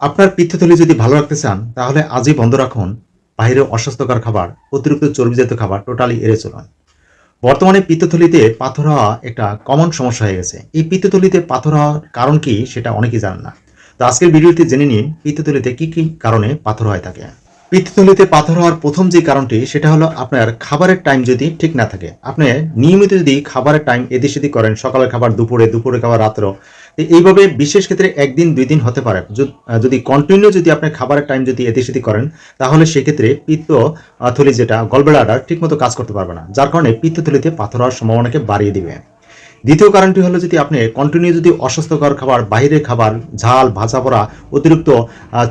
আপনার পিত্তথলি যদি ভালো রাখতে চান, তাহলে আজই বন্ধ রাখুন। বাইরে অস্বাস্থ্যকর খাবার, অতিরিক্ত চর্বিজাত খাবার টোটালি এড়ে চলুন। বর্তমানে পিত্তথলিতে পাথর হওয়া একটা কমন সমস্যা হয়ে গেছে। এই পিত্তথলিতে পাথর হওয়ার কারণ কি সেটা অনেকেই জানেন না। তো আজকের ভিডিওতে জেনে নিন পিত্তথলিতে কি কি কারণে পাথর হয়ে থাকে। পিত্তথলিতে পাথর হওয়ার প্রথম যে কারণটি, সেটা হলো আপনার খাবারের টাইম যদি ঠিক না থাকে। আপনি নিয়মিত যদি খাবারের টাইম এদিক সেদিক করেন, সকালের খাবার, দুপুরে দুপুরে খাবার রাত্র এইভাবে বিশেষ ক্ষেত্রে একদিন, দুই দিন হতে পারে। যদি- কন্টিনিউ যদি আপনি খাবারের টাইম যদি এতে সেতে করেন, তাহলে সেক্ষেত্রে পিত্ত থলি যেটা, গলবেলাটা ঠিকমতো কাজ করতে পারবে না। যার কারণে পিত্ত থলিতে পাথর হওয়ার সম্ভাবনাকে বাড়িয়ে দিবে। দ্বিতীয় কারণটি হলো যদি আপনি কন্টিনিউ যদি অস্বাস্থ্যকর খাবার বাইরের খাবার ঝাল ভাজা পড়া অতিরিক্ত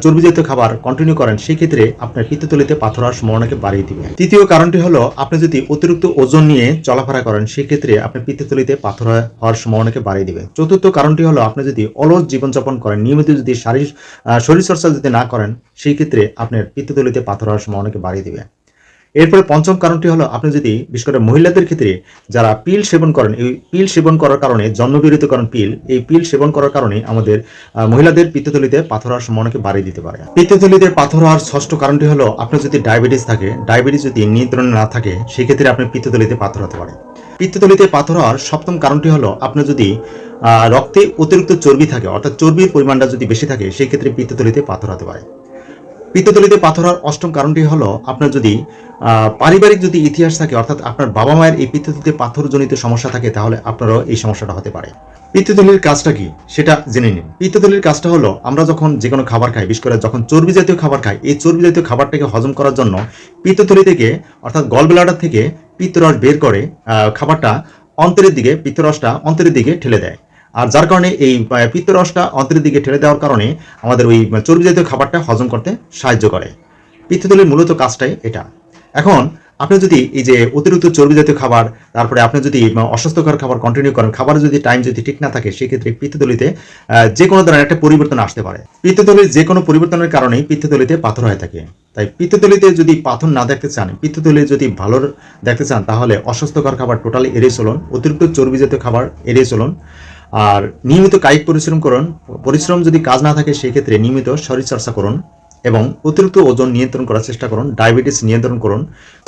চর্বিজাতীয় খাবার কন্টিনিউ করেন সেক্ষেত্রে আপনার পিত্তথলিতে পাথর হওয়ার সম্ভাবনাকে বাড়িয়ে দিবে। তৃতীয় কারণটি হলো আপনি যদি অতিরিক্ত ওজন নিয়ে চলাফেরা করেন সেক্ষেত্রে আপনার পিত্তথলিতে পাথর হওয়ার সম্ভাবনাকে বাড়িয়ে দিবে। চতুর্থ কারণটি হলো আপনি যদি অলস জীবনযাপন করেন নিয়মিত যদি শারীরিক আহ, শরীরচর্চা যদি না করেন সেই ক্ষেত্রে আপনার পিত্তথলিতে পাথর হওয়ার সম্ভাবনাকে বাড়িয়ে দিবে। এরপরে পঞ্চম কারণটি হলো, আপনি যদি বিশেষ করে মহিলাদের ক্ষেত্রে যারা পিল সেবন করেন, এই পিল সেবন করার কারণে জন্মবিরতিকরণ পিল, এই পিল সেবন করার কারণে আমাদের মহিলাদের পিত্তথলিতে পাথর হওয়ার সম্ভাবনাকে বাড়িয়ে দিতে পারে। পিত্তথলিতে পাথর হওয়ার ষষ্ঠ কারণটি হলো, আপনার যদি ডায়াবেটিস থাকে, ডায়াবেটিস যদি নিয়ন্ত্রণে না থাকে, সেক্ষেত্রে আপনি পিত্তথলিতে পাথর হতে পারে পিত্তথলিতে পাথর হওয়ার সপ্তম কারণটি হলো আপনার যদি রক্তে অতিরিক্ত চর্বি থাকে, অর্থাৎ চর্বির পরিমাণটা যদি বেশি থাকে সেই ক্ষেত্রে পিত্তথলিতে পাথর হতে পারে। পিত্তথলিতে পাথর হওয়ার অষ্টম কারণটি হলো আপনার যদি পারিবারিক যদি ইতিহাস থাকে, অর্থাৎ আপনার বাবা মায়ের এই পিত্তথলিতে পাথরজনিত সমস্যা থাকে, তাহলে আপনারও এই সমস্যাটা হতে পারে। পিত্তথলির কাজটা কি? সেটা জেনে নিন। পিত্তথলির কাজটা হলো, আমরা যখন যে কোনো খাবার খাই, বিশেষ করে যখন চর্বি জাতীয় খাবার খাই, এই চর্বি জাতীয় খাবারটাকে হজম করার জন্য পিত্তথলি থেকে, অর্থাৎ গলব্লাডার থেকে পিত্তরস বের করে খাবারটা অন্তরের দিকে, পিত্তরসটা অন্তরের দিকে ঠেলে দেয়। আর যার কারণে এই পিত্তরসটা অন্তরের দিকে ঠেলে দেওয়ার কারণে আমাদের ওই চর্বি জাতীয় খাবারটা হজম করতে সাহায্য করে। পিত্তথলির মূলত কাজটাই এটা। এখন আপনি যদি এই যে অতিরিক্ত চর্বি জাতীয় খাবার, তারপরে আপনি যদি অস্বাস্থ্যকর খাবার কন্টিনিউ করেন, খাবারের যদি টাইম যদি ঠিক না থাকে, সেক্ষেত্রে পিত্তদলিতে যে কোনো ধরনের একটা পরিবর্তন আসতে পারে। পিত্তথলির যে কোনো পরিবর্তনের কারণেই পিত্তথলিতে পাথর হয়ে থাকে। তাই পিত্তথলিতে যদি পাথর না দেখতে চান পিত্তথলি যদি ভালো দেখতে চান, তাহলে অস্বাস্থ্যকর খাবার টোটালি এড়িয়ে চলুন, অতিরিক্ত চর্বি জাতীয় খাবার এড়িয়ে চলুন। আর নিয়মিত কায়িক পরিশ্রম করুন। পরিশ্রম যদি কাজ না থাকে সেই ক্ষেত্রে নিয়মিত শরীরচর্চা করুন এবং অতিরিক্ত ওজন নিয়ন্ত্রণ করার চেষ্টা করুন, ডায়াবেটিস নিয়ন্ত্রণ করুন।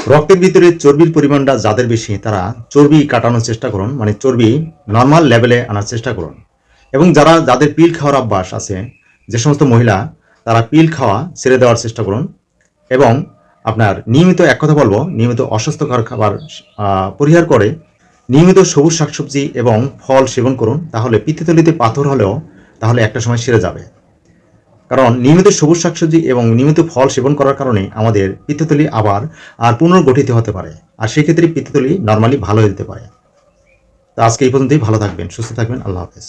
রক্তের ভিতরে চর্বির পরিমাণটা যাদের বেশি, তারা চর্বি কাটানোর চেষ্টা করুন মানে চর্বি নর্মাল লেভেলে আনার চেষ্টা করুন। এবং যারা, যাদের পিল খাওয়ার অভ্যাস আছে, যে সমস্ত মহিলা, তারা পিল খাওয়া ছেড়ে দেওয়ার চেষ্টা করুন। এবং আপনার নিয়মিত, এক কথা বলব, নিয়মিত অস্বাস্থ্যকর খাবার পরিহার করে নিয়মিত সবুজ শাকসবজি এবং ফল সেবন করুন, তাহলে পিত্তথলিতে পাথর হলেও তাহলে একটা সময় সেরে যাবে। কারণ নিয়মিত সবুজ শাকসবজি এবং নিয়মিত ফল সেবন করার কারণে আমাদের পিত্তথলি আবার আর পুনর্গঠিত হতে পারে, আর সেক্ষেত্রে পিত্তথলি নর্মালি ভালো হয়ে যেতে পারে। তা আজকে এই পর্যন্তই, ভালো থাকবেন, সুস্থ থাকবেন, আল্লাহ হাফেজ।